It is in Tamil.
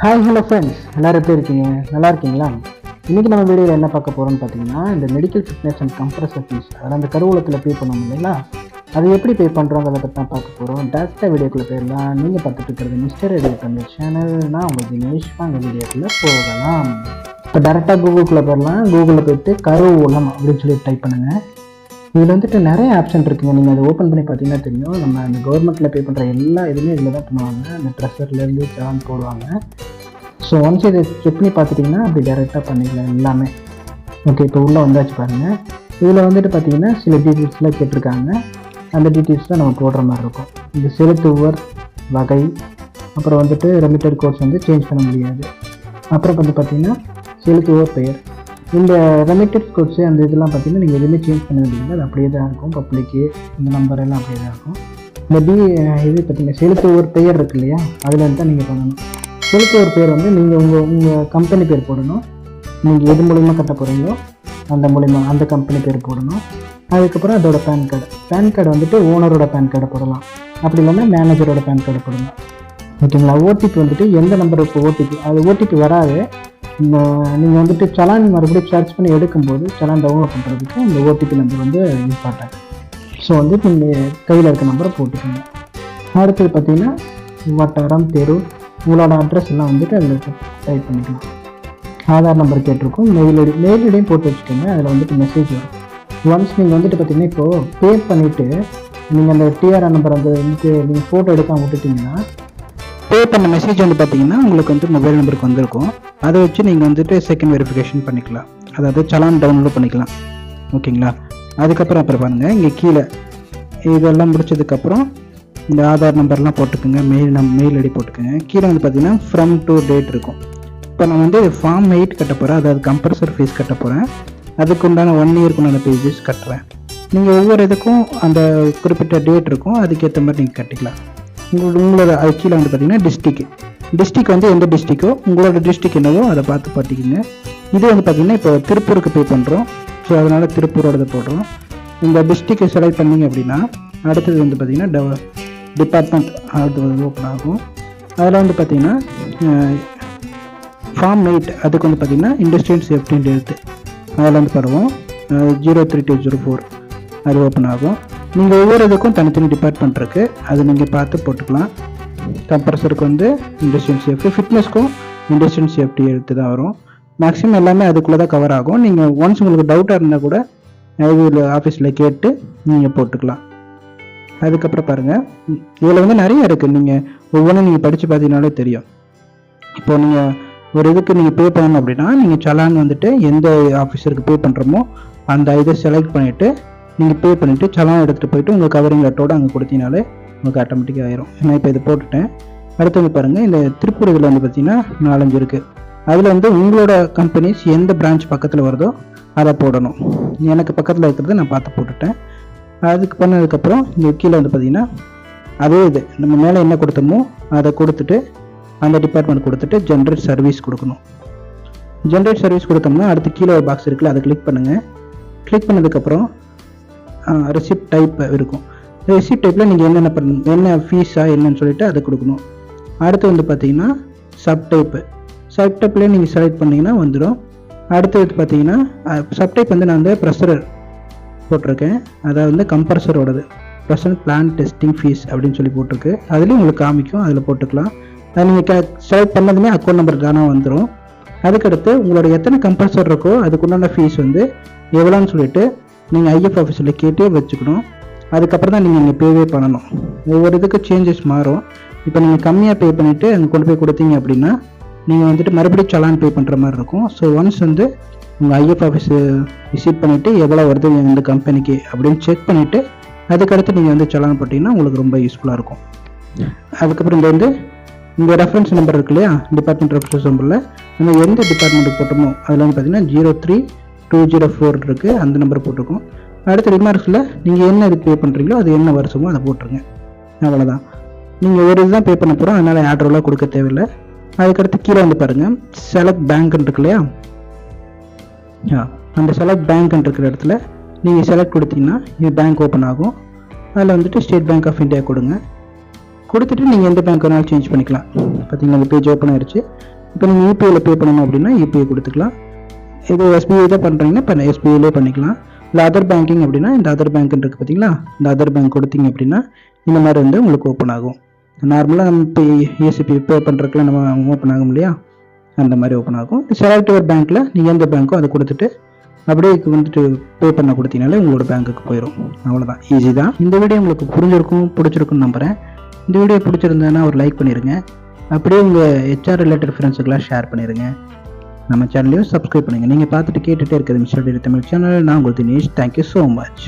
ஹாய் ஹலோ ஃப்ரெண்ட்ஸ் எல்லோரும் எப்படி இருக்கீங்க? நல்லா இருக்கீங்களா? இன்றைக்கி நம்ம வீடியோவில் என்ன பார்க்க போகிறோம்னு பார்த்தீங்கன்னா இந்த medical fitness and compressor fees அதாவது அந்த கருவூலத்தில் பே பண்ணணும் இல்லைங்களா? அது எப்படி பே பண்ணுறோங்கிறத பற்றி தான் பார்க்க போகிறோம் டேரெக்டாக வீடியோக்குள்ளே போயிடலாம். நீங்கள் பார்த்துட்டு இருக்கிறது மிஸ்டர் ரெடி தமிழ் சேனல் உங்கள் தினேஷ். வாங்க வீடியோக்குள்ளே போகலாம். இப்போ டேரெக்டாக கூகுளுக்குள்ளே போயிடலாம். கூகுளில் போயிட்டு கருவூலம் அப்படின்னு சொல்லி டைப் பண்ணுங்கள் இதில் வந்துட்டு நிறைய ஆப்ஷன் இருக்குங்க. நீங்கள் அதை ஓப்பன் பண்ணி பார்த்தீங்கன்னா தெரியும். நம்ம அந்த கவர்மெண்ட்டில் பே பண்ணுற எல்லா இதுவுமே இதில் தான் பண்ணுவாங்க. அந்த ப்ரெஷர்லேருந்து ஜான் போடுவாங்க. ஸோ ஒன்ஸ் இதை செக் பண்ணி பார்த்துட்டிங்கன்னா அப்படி டைரெக்டாக பண்ணிக்கலாம் எல்லாமே. ஓகே இப்போ உள்ளே வந்தாச்சு பாருங்கள் இதில் வந்துட்டு பார்த்தீங்கன்னா சில டீட்டெயில்ஸ்லாம் கேட்டிருக்காங்க. அந்த டீட்டெயில்ஸ்லாம் நம்ம போடுற மாதிரி இருக்கும். இந்த செலுத்துவர் வகை அப்புறம் வந்துட்டு ரெமிட்டட் கோர்ஸ் வந்து சேஞ்ச் பண்ண முடியாது. அப்புறம் வந்து பார்த்திங்கன்னா செலுத்துவோர் பெயர். இந்த ரெமிட்டட் கோர்ஸ் அந்த இதெல்லாம் பார்த்தீங்கன்னா நீங்கள் எதுவுமே சேஞ்ச் பண்ண வேண்டியது அது அப்படியே தான் இருக்கும். பப்ளிக்கு இந்த நம்பர் எல்லாம் அப்படியே தான் இருக்கும். இந்த டி இது பார்த்தீங்கன்னா ஒரு பெயர் இருக்கு இல்லையா? அதில் தான் நீங்கள் பண்ணணும். செலுத்த ஒரு பேர் வந்து நீங்கள் உங்கள் உங்கள் கம்பெனி பேர் போடணும். நீங்கள் எது மூலிமா கட்ட போகிறீங்களோ அந்த மூலிமா அந்த கம்பெனி பேர் போடணும். அதுக்கப்புறம் அதோட பேன் கார்டு பேன் கார்டு வந்துட்டு ஓனரோட பேன் கார்டை போடலாம். அப்படி இல்லைன்னா மேனேஜரோட பேன் கார்டை போடலாம் ஓகேங்களா? ஓடிபி வந்துட்டு எந்த நம்பர் இப்போ ஓடிபி அது ஓடிபி வராது. இந்த நீங்கள் வந்துட்டு சலான் மறுபடியும் சர்ச் பண்ணி எடுக்கும்போது சலான் டவுன்லோட் பண்ணுறதுக்கு இந்த ஓடிபி நம்பர் வந்து இம்பார்ட்டன்ட் ஸோ வந்து நீங்கள் கையில் இருக்க நம்பரை போட்டுக்கோங்க. அடுத்தது பார்த்தீங்கன்னா வட்டாரம் தெரு உங்களோட அட்ரஸ் எல்லாம் வந்துட்டு அதில் டைப் பண்ணிக்கலாம். ஆதார் நம்பர் கேட்டிருக்கும். மெயில் ஐடி மெயில் ஐடியும் போட்டு வச்சுக்கோங்க. அதில் வந்துட்டு மெசேஜ் வரும். ஒன்ஸ் நீங்கள் வந்துட்டு பார்த்தீங்கன்னா இப்போது பே பண்ணிவிட்டு நீங்கள் அந்த டிஆர்ஆர் நம்பர் வந்து வந்துட்டு நீங்கள் ஃபோட்டோ எடுக்காமல் விட்டுட்டிங்கன்னா பே பண்ண மெசேஜ் வந்து பார்த்தீங்கன்னா உங்களுக்கு வந்து மொபைல் நம்பருக்கு வந்திருக்கும். அதை வச்சு நீங்கள் வந்துட்டு செகண்ட் வெரிஃபிகேஷன் பண்ணிக்கலாம். அதாவது சலான் டவுன்லோட் பண்ணிக்கலாம். ஓகேங்களா? அதுக்கப்புறம் அப்புறம் பாருங்கள் இங்கே கீழே. இதெல்லாம் முடிச்சதுக்கப்புறம் இந்த ஆதார் நம்பர்லாம் போட்டுக்கோங்க. மெயில் நம் மெயில் ஐடி போட்டுக்கோங்க. கீழே வந்து பார்த்தீங்கன்னா ஃப்ரம் டு டேட் இருக்கும். இப்போ நான் வந்து ஃபார்ம் எயிட் கட்ட போகிறேன் அதாவது கம்பல்சரி ஃபீஸ் கட்ட போகிறேன் அதுக்கு உண்டான ஒன் இயருக்கு உண்டான பேஜஸ் கட்டுறேன். நீங்கள் ஒவ்வொரு இதுக்கும் அந்த குறிப்பிட்ட டேட் இருக்கும். அதுக்கேற்ற மாதிரி நீங்கள் கட்டிக்கலாம். உங்களோட உங்களோட அது கீழே வந்து பார்த்தீங்கன்னா டிஸ்ட்ரிக்கு டிஸ்ட்ரிக் வந்து எந்த டிஸ்ட்ரிக்கோ உங்களோட டிஸ்ட்ரிக் என்னவோ அதை பார்த்து பார்த்துக்கிங்க இது வந்து பார்த்தீங்கன்னா இப்போ திருப்பூருக்கு பே பண்ணுறோம் ஸோ அதனால் திருப்பூரோடது போடுறோம். இந்த டிஸ்ட்ரிக்கை செலக்ட் பண்ணீங்க அப்படின்னா அடுத்தது வந்து பார்த்தீங்கன்னா டெவ டிபார்ட்மெண்ட் அது ஓப்பன் ஆகும். அதில் வந்து பார்த்திங்கன்னா ஃபார்ம் எயிட் அதுக்கு வந்து பார்த்தீங்கன்னா இண்டஸ்ட்ரியல் சேஃப்டின்னு எழுத்து அதில் வந்து பாருவோம் zero three two zero four அது ஓப்பன் ஆகும். நீங்கள் ஒவ்வொரு இதுக்கும் தனித்தனி டிபார்ட்மெண்ட் இருக்குது அது நீங்கள் பார்த்து போட்டுக்கலாம். கம்ப்ரஸருக்கு வந்து இண்டஸ்ட்ரியல் சேஃப்டி ஃபிட்னஸ்க்கும் இண்டஸ்ட்ரியல் சேஃப்டி எடுத்து தான் வரும். மேக்ஸிமம் எல்லாமே அதுக்குள்ளே தான் கவர் ஆகும். நீங்கள் ஒன்ஸ் உங்களுக்கு டவுட்டாக இருந்தால் கூட ஐவியில் ஆஃபீஸில் கேட்டு நீங்கள் போட்டுக்கலாம். அதுக்கப்புறம் பாருங்கள் இதில் வந்து நிறைய இருக்குது நீங்கள் ஒவ்வொன்றும் நீங்கள் படித்து பார்த்தீங்கனாலே தெரியும். இப்போ நீங்கள் ஒரு இதுக்கு நீங்கள் பே பண்ணணும் அப்படின்னா நீங்கள் சலான் வந்துட்டு எந்த ஆஃபீஸருக்கு பே பண்ணுறோமோ அந்த இதை செலக்ட் பண்ணிவிட்டு நீங்கள் பே பண்ணிவிட்டு சலம் எடுத்துகிட்டு போயிட்டு உங்கள் கவரிங் லெட்டரோட அங்கே கொடுத்தீங்கனாலே உங்களுக்கு ஆட்டோமேட்டிக்காக ஆயிரும். நான் இப்போ இதை போட்டுட்டேன். அடுத்து வந்து பாருங்கள் இந்த திருப்பூர் இதில் வந்து பார்த்தீங்கன்னா நாலஞ்சு இருக்குது அதில் வந்து உங்களோட கம்பெனிஸ் எந்த பிரான்ச் பக்கத்தில் வருதோ அதை போடணும். எனக்கு பக்கத்தில் இருக்கிறத நான் பார்த்து போட்டுட்டேன். அதுக்கு பண்ணதுக்கப்புறம் இங்கே கீழே வந்து பார்த்தீங்கன்னா அதே இது நம்ம மேலே என்ன கொடுத்தோமோ அதை கொடுத்துட்டு அந்த டிபார்ட்மெண்ட் கொடுத்துட்டு ஜென்ரேட் சர்வீஸ் கொடுக்கணும். ஜென்ரேட் சர்வீஸ் கொடுத்தோம்னா அடுத்து கீழே ஒரு பாக்ஸ் இருக்குல்ல அதை கிளிக் பண்ணுங்கள் கிளிக் பண்ணதுக்கப்புறம் ரெசிப்ட் டைப் இருக்கும். ரெசிப்ட் டைப்பில் நீங்கள் என்னென்ன பண்ணணும் என்ன ஃபீஸா என்னன்னு சொல்லிட்டு அதை கொடுக்கணும். அடுத்து வந்து பார்த்தீங்கன்னா சப் டைப்பு சப் டைப்பில் நீங்கள் செலக்ட் பண்ணிங்கன்னா வந்துடும் அடுத்தது பார்த்தீங்கன்னா சப் வந்து நான் வந்து ப்ரெஷரர் போட்டிருக்கேன். அதாவது வந்து கம்ப்ரஸரோடது ப்ரெசன்ட் பிளான் டெஸ்டிங் ஃபீஸ் அப்படின்னு சொல்லி போட்டிருக்கு. அதுலேயும் உங்களுக்கு காமிக்கும். அதில் போட்டுக்கலாம். அது நீங்கள் செலக்ட் பண்ணதுமே அக்கௌண்ட் நம்பர் தானாக வந்துடும் அதுக்கடுத்து உங்களோட எத்தனை கம்ப்ரஸர் இருக்கோ அதுக்குண்டான ஃபீஸ் வந்து எவ்வளோன்னு சொல்லிட்டு நீங்கள் ஐஎஃப் ஆஃபீஸில் கேட்டே வச்சுக்கணும். அதுக்கப்புறம் தான் நீங்கள் இங்கே பேவே பண்ணணும். ஒவ்வொரு இதுக்கு சேஞ்சஸ் மாறும். இப்போ நீங்கள் கம்மியாக பே பண்ணிவிட்டு அங்கே கொண்டு போய் கொடுத்தீங்க அப்படின்னா நீங்கள் வந்துட்டு மறுபடியும் சலான் பே பண்ணுற மாதிரி இருக்கும். ஸோ ஒன்ஸ் வந்து உங்கள் ஐஎஃப் ஆஃபீஸ் விசிட் பண்ணிவிட்டு எவ்வளோ வருது இந்த கம்பெனிக்கு அப்படின்னு செக் பண்ணிவிட்டு அதுக்கடுத்து நீங்கள் வந்து சலான் போட்டிங்கன்னா உங்களுக்கு ரொம்ப யூஸ்ஃபுல்லாக இருக்கும். அதுக்கப்புறம் இந்த வந்து இந்த ரெஃபரன்ஸ் நம்பர் இருக்கு இல்லையா? டிபார்ட்மெண்ட் ரெஃபரன்ஸ் நம்பரில் நம்ம எந்த டிபார்ட்மெண்ட்டுக்கு போட்டோமோ அதில் வந்து பார்த்தீங்கன்னா zero three two zero four இருக்குது அந்த நம்பர் போட்டிருக்கோம். அடுத்த ரிமார்க்ஸில் நீங்கள் என்ன இது பே பண்ணுறீங்களோ அது என்ன வருஷமோ அதை போட்டுருங்க. அவ்வளோதான் நீங்கள் ஒரு இதுதான் பே பண்ண போகிறோம் அதனால் ஆர்டர்லாம் கொடுக்க தேவையில்லை. அதுக்கடுத்து கீழே வந்து பாருங்கள் செலக்ட் பேங்க்னு இருக்கு இல்லையா? ஆ அந்த செலக்ட் பேங்க்னு இருக்கிற இடத்துல நீங்கள் செலக்ட் கொடுத்தீங்கன்னா இது பேங்க் ஓப்பன் ஆகும். அதில் வந்துட்டு ஸ்டேட் பேங்க் ஆஃப் இந்தியா கொடுங்க. கொடுத்துட்டு நீங்கள் எந்த பேங்க் வேணாலும் சேஞ்ச் பண்ணிக்கலாம். பார்த்தீங்கன்னா அந்த பேஜ் ஓப்பன் ஆயிடுச்சு. இப்போ நீங்கள் யூபிஐயில் பே பண்ணணும் அப்படின்னா யூபிஐ கொடுத்துக்கலாம். இது எஸ்பிஐ தான் பண்ணுறீங்கன்னா இப்போ எஸ்பிஐலே பண்ணிக்கலாம். இல்லை அதர் பேங்கிங் அப்படின்னா இந்த அதர் பேங்க்னு இருக்குது பார்த்தீங்களா இந்த அதர் பேங்க் கொடுத்தீங்க அப்படின்னா இந்த மாதிரி வந்து உங்களுக்கு ஓப்பன் ஆகும். நார்மலாக நம்ம இப்போ ஏசிபி பே பண்ணுறதுக்குலாம் நம்ம ஓப்பன் ஆகும் இல்லையா அந்த மாதிரி ஓப்பன் ஆகும். செலக்ட் ஒரு பேங்க்கில் நீங்கள் எந்த பேங்க்கோ அதை கொடுத்துட்டு அப்படியே வந்துட்டு பே பண்ண கொடுத்தீங்கனாலே உங்களோட பேங்க்குக்கு போயிடும் அவ்வளோதான் ஈஸி தான். இந்த வீடியோ உங்களுக்கு புரிஞ்சிருக்கும் பிடிச்சிருக்குன்னு நம்புகிறேன் இந்த வீடியோ பிடிச்சிருந்ததுன்னா ஒரு லைக் பண்ணிடுங்க அப்படியே உங்கள் ஹெச்ஆர் ரிலேட்டட் ஃப்ரெண்ட்ஸுக்கெல்லாம் ஷேர் பண்ணிடுங்க நம்ம சேனலையும் சப்ஸ்கிரைப் பண்ணுங்கள் நீங்கள் பார்த்துட்டு கேட்டுகிட்டே இருக்கிறது மிஸ்டர் தமிழ் சேனல் நான் உங்களுக்கு தினேஷ். Thank you so much